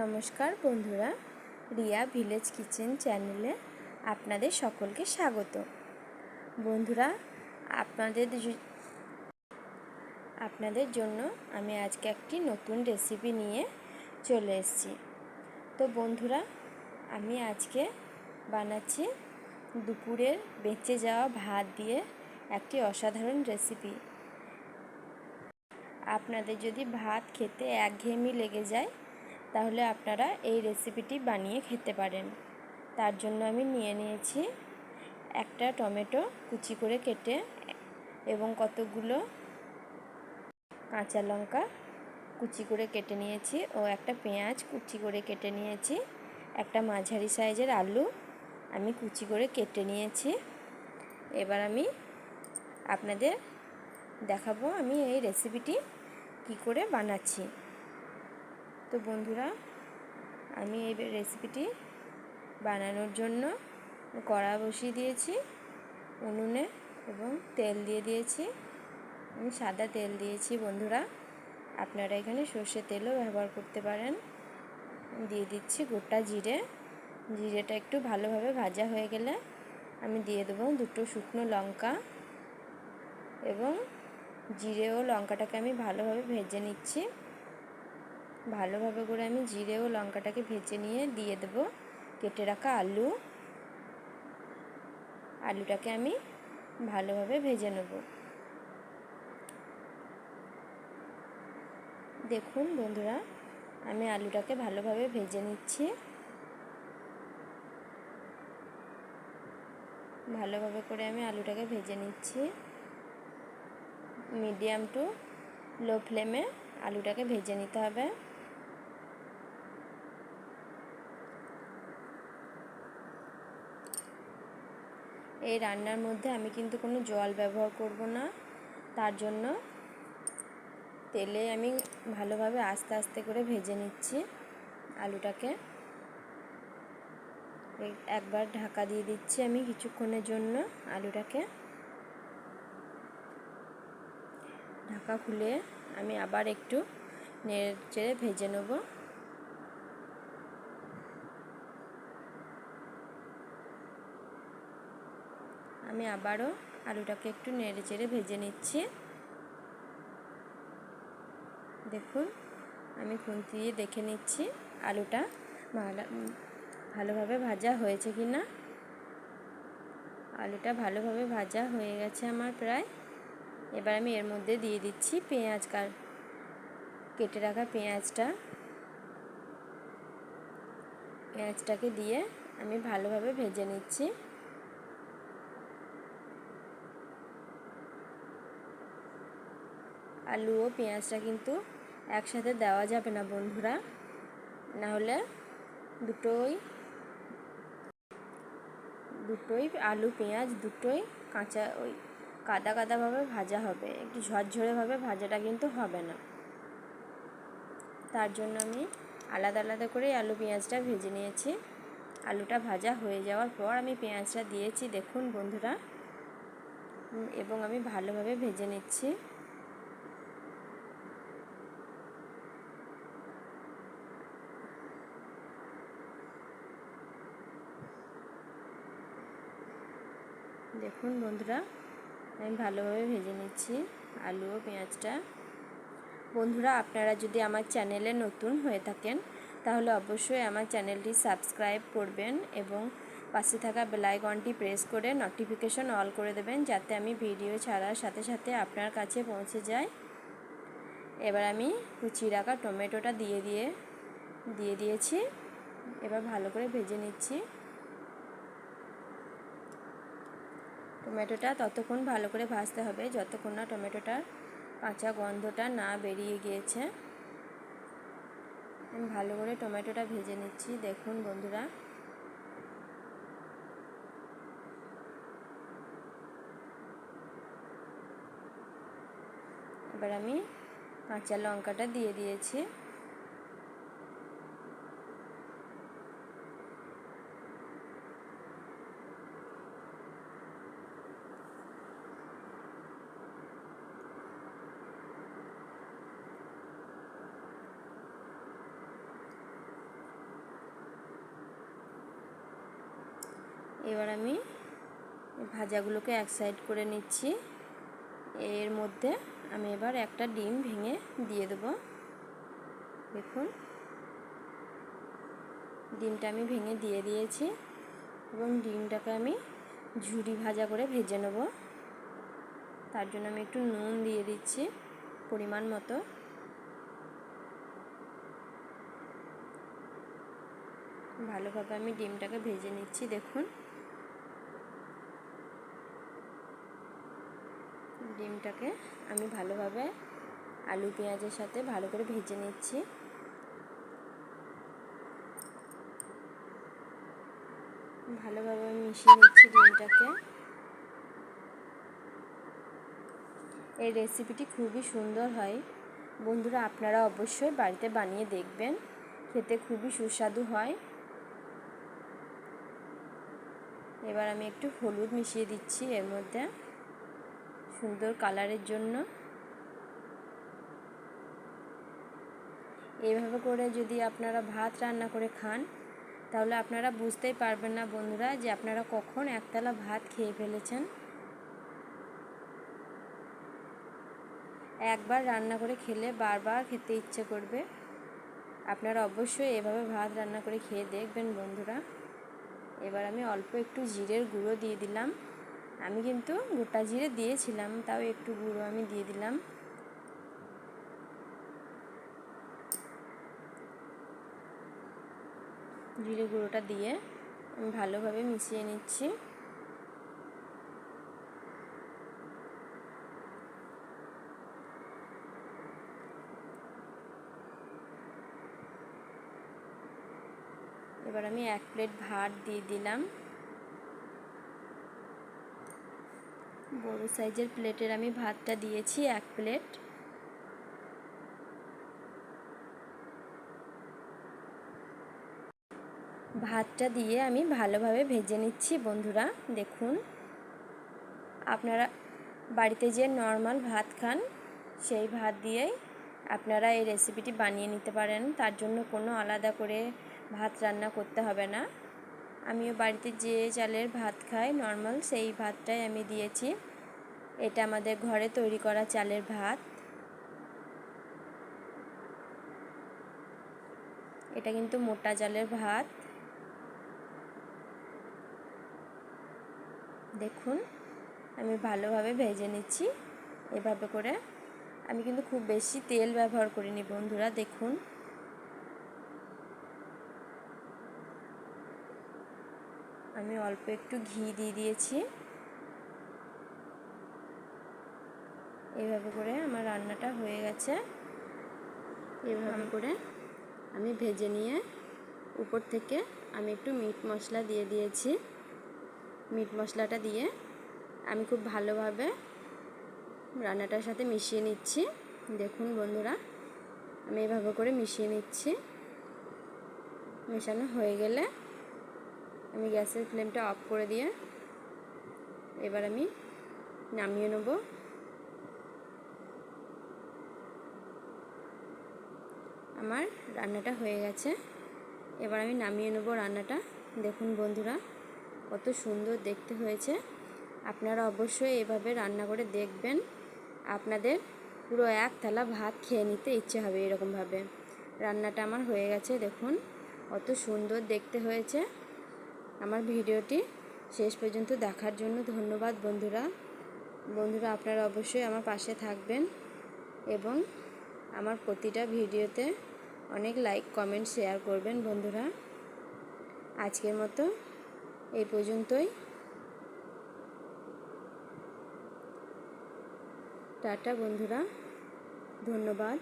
নমস্কার বন্ধুরা, Riya village kitchen চ্যানেলে আপনাদের সকলকে স্বাগত। বন্ধুরা, আপনাদের আপনাদের জন্য আমি আজকে একটি নতুন রেসিপি নিয়ে চলে এসেছি। তো বন্ধুরা, আমি আজকে বানাচ্ছি দুপুরের বেঁচে যাওয়া ভাত দিয়ে একটি অসাধারণ রেসিপি আপনাদের যদি ভাত খেতে একঘেয়েমি লেগে যায় তাহলে আপনারা এই রেসিপিটি বানিয়ে খেতে পারেন। তার জন্য আমি নিয়ে নিয়েছি একটা টমেটো কুচি করে কেটে এবং কতগুলো কাঁচা লঙ্কা কুচি করে কেটে নিয়েছি ও একটা পেঁয়াজ কুচি করে কেটে নিয়েছি, একটা মাঝারি সাইজের আলু আমি কুচি করে কেটে নিয়েছি। এবার আমি আপনাদের দেখাবো আমি এই রেসিপিটি কি করে বানাচ্ছি। তো বন্ধুরা, আমি এই রেসিপিটি বানানোর জন্য কড়া বসিয়ে দিয়েছি, উনুনে এবং তেল দিয়ে দিয়েছি। আমি সাদা তেল দিয়েছি বন্ধুরা। আপনারা এখানে সর্ষে তেলও ব্যবহার করতে পারেন। দিয়ে দিচ্ছি গোটা জিরে। জিরেটা একটু ভালোভাবে ভাজা হয়ে গেলে আমি দিয়ে দেবো দুটো শুকনো লঙ্কা এবং জিরে ও লঙ্কাটাকে আমি ভালোভাবে ভেজে নিচ্ছি। ভালোভাবে করে আমি জিরে ও লঙ্কাটাকে ভেজে নিয়ে দিয়ে দেব। কেটে রাখা আলু। আলুটাকে আমি ভালোভাবে ভেজে নেব। দেখুন বন্ধুরা, আমি আলুটাকে ভালোভাবে ভেজে নিচ্ছি। ভালোভাবে করে আমি আলুটাকে ভেজে নিচ্ছি। মিডিয়াম টু লো ফ্লেমে আলুটাকে ভেজে নিতে হবে। এই রান্নার মধ্যে আমি কিন্তু কোনো জল ব্যবহার করব না। তার জন্য তেলে আমি ভালোভাবে আস্তে আস্তে করে ভেজে নিচ্ছি আলুটাকে। একবার ঢাকা দিয়ে দিচ্ছি আমি কিছুক্ষণের জন্য আলুটাকে। ঢাকা খুলে আমি আবার একটু নেড়ে চেড়ে ভেজে নেব। আমি আবারও আলুটাকে একটু নেড়ে চেড়ে ভেজে নিচ্ছি। দেখুন, আমি খুন্তি দিয়ে দেখে নিচ্ছি আলুটা ভালো ভালোভাবে ভাজা হয়েছে কি না। আলুটা ভালোভাবে ভাজা হয়ে গেছে আমার প্রায়। এবার আমি এর মধ্যে দিয়ে দিচ্ছি পেঁয়াজ কার কেটে রাখা পেঁয়াজটা। পেঁয়াজটাকে দিয়ে আমি ভালোভাবে ভেজে নিচ্ছি। আলু ও পেঁয়াজটা কিন্তু একসাথে দেওয়া যাবে না বন্ধুরা। না হলে দুটোই দুটোই আলু, পেঁয়াজ, দুটোই কাঁচা ওই কাদা কাদাভাবে ভাজা হবে। একটু ঝরঝরেভাবে ভাজাটা কিন্তু হবে না। তার জন্য আমি আলাদা আলাদা করে আলু, পেঁয়াজটা ভেজে নিয়েছি। আলুটা ভাজা হয়ে যাওয়ার পর আমি পেঁয়াজটা দিয়েছি, দেখুন বন্ধুরা। এবং আমি ভালোভাবে ভেজে নিচ্ছি। দেখুন বন্ধুরা, আমি ভালোভাবে ভেজে নিচ্ছি আলু ও পেঁয়াজটা। বন্ধুরা, আপনারা যদি আমার চ্যানেলে নতুন হয়ে থাকেন, তাহলে অবশ্যই আমার চ্যানেলটি সাবস্ক্রাইব করবেন এবং পাশে থাকা বেলাইকনটি প্রেস করে নোটিফিকেশন অল করে দেবেন, যাতে আমি ভিডিও ছাড়ার সাথে সাথে আপনার কাছে পৌঁছে যায় এবার আমি কুচি রাখা টমেটোটা দিয়ে দিয়ে দিয়ে দিয়েছি। এবার ভালো করে ভেজে নিচ্ছি। টমেটোটা ততক্ষণ ভালো করে ভাজতে হবে, যতক্ষণ না টমেটোটার কাঁচা গন্ধটা না বেরিয়ে গিয়েছে। আমি ভালো করে টমেটোটা ভেজে নিচ্ছি। দেখুন বন্ধুরা। এবার আমি কাঁচা লঙ্কাটা দিয়ে দিয়েছি। এবার আমি ভাজাগুলোকে এক সাইড করে নিচ্ছি। এর মধ্যে আমি এবার একটা ডিম ভেঙে দিয়ে দেবো। দেখুন, ডিমটা আমি ভেঙে দিয়ে দিয়েছি এবং ডিমটাকে আমি ঝুরি ভাজা করে ভেজে নেব। তার জন্য আমি একটু নুন দিয়ে দিচ্ছি পরিমাণ মতো। ভালোভাবে আমি ডিমটাকে ভেজে নিচ্ছি, দেখুন। ডিমটাকে আমি ভালোভাবে আলু পেঁয়াজের সাথে ভালো করে ভেজে নিচ্ছি। ভালোভাবে মিশিয়ে নিচ্ছি ডিমটাকে। এই রেসিপিটি খুবই সুন্দর হয়। বন্ধুরা, আপনারা অবশ্যই বাড়িতে বানিয়ে দেখবেন। খেতে খুবই সুস্বাদু হয়। এবার আমি একটু হলুদ মিশিয়ে দিচ্ছি এর মধ্যে। সুন্দর কালারের জন্য। এইভাবে করে যদি আপনারা ভাত রান্না করে খান, তাহলে আপনারা বুঝতেই পারবেন না বন্ধুরা যে আপনারা কখন একতলা ভাত খেয়ে ফেলেছেন। একবার রান্না করে খেলে বারবার খেতে ইচ্ছে করবে। আপনারা অবশ্যই এভাবে ভাত রান্না করে খেয়ে দেখবেন বন্ধুরা। এবার আমি অল্প একটু জিরের গুঁড়ো দিয়ে দিলাম। আমি কিন্তু গোটা জিরে দিয়েছিলাম, তাও একটু গুঁড়ো আমি দিয়ে দিলাম। জিরে গুঁড়োটা দিয়ে আমি ভালোভাবে মিশিয়ে নিচ্ছি। এবার আমি এক প্লেট ভাত দিয়ে দিলাম। বড় সাইজের প্লেটের আমি ভাতটা দিয়েছি, এক প্লেট। ভাতটা দিয়ে আমি ভালোভাবে ভেজে নিচ্ছি, বন্ধুরা, দেখুন। আপনারা বাড়িতে যে নর্মাল ভাত খান, সেই ভাত দিয়েই আপনারা এই রেসিপিটি বানিয়ে নিতে পারেন। তার জন্য কোনো আলাদা করে ভাত রান্না করতে হবে না। আমিও বাড়িতে যে চালের ভাত খাই, নর্মাল সেই ভাতটাই আমি দিয়েছি। এটা আমাদের ঘরে তৈরি করা চালের ভাত। এটা কিন্তু মোটা চালের ভাত। দেখুন, আমি ভালোভাবে ভেজে নিচ্ছি। এভাবে করে আমি কিন্তু খুব বেশি তেল ব্যবহার করিনি বন্ধুরা, দেখুন। আমি অল্প একটু ঘি দিয়ে দিয়েছি। এভাবে করে আমার রান্নাটা হয়ে গেছে। এভাবে করে আমি ভেজে নিয়ে উপর থেকে আমি একটু মিট মশলা দিয়ে দিয়েছি। মিট মশলাটা দিয়ে আমি খুব ভালোভাবে রান্নাটার সাথে মিশিয়ে নিচ্ছি। দেখুন বন্ধুরা আমি এভাবে করে মিশিয়ে নিচ্ছি। মেশানো হয়ে গেলে আমি গ্যাসের ফ্লেমটা অফ করে দিয়ে এবার আমি নামিয়ে নেব। আমার রান্নাটা হয়ে গেছে। এবার আমি নামিয়ে নেব রান্নাটা। দেখুন বন্ধুরা, কত সুন্দর দেখতে হয়েছে। আপনারা অবশ্যই এভাবে রান্না করে দেখবেন। আপনাদের পুরো এক থালা ভাত খেয়ে নিতে ইচ্ছে হবে এরকমভাবে। রান্নাটা আমার হয়ে গেছে, দেখুন। কত সুন্দর দেখতে হয়েছে। আমার ভিডিওটি শেষ পর্যন্ত দেখার জন্য ধন্যবাদ বন্ধুরা। বন্ধুরা, আপনারা অবশ্যই আমার পাশে থাকবেন এবং আমার প্রতিটা ভিডিওতে অনেক লাইক কমেন্ট শেয়ার করবেন বন্ধুরা। আজকের মতো এই পর্যন্তই। টাটা বন্ধুরা। ধন্যবাদ।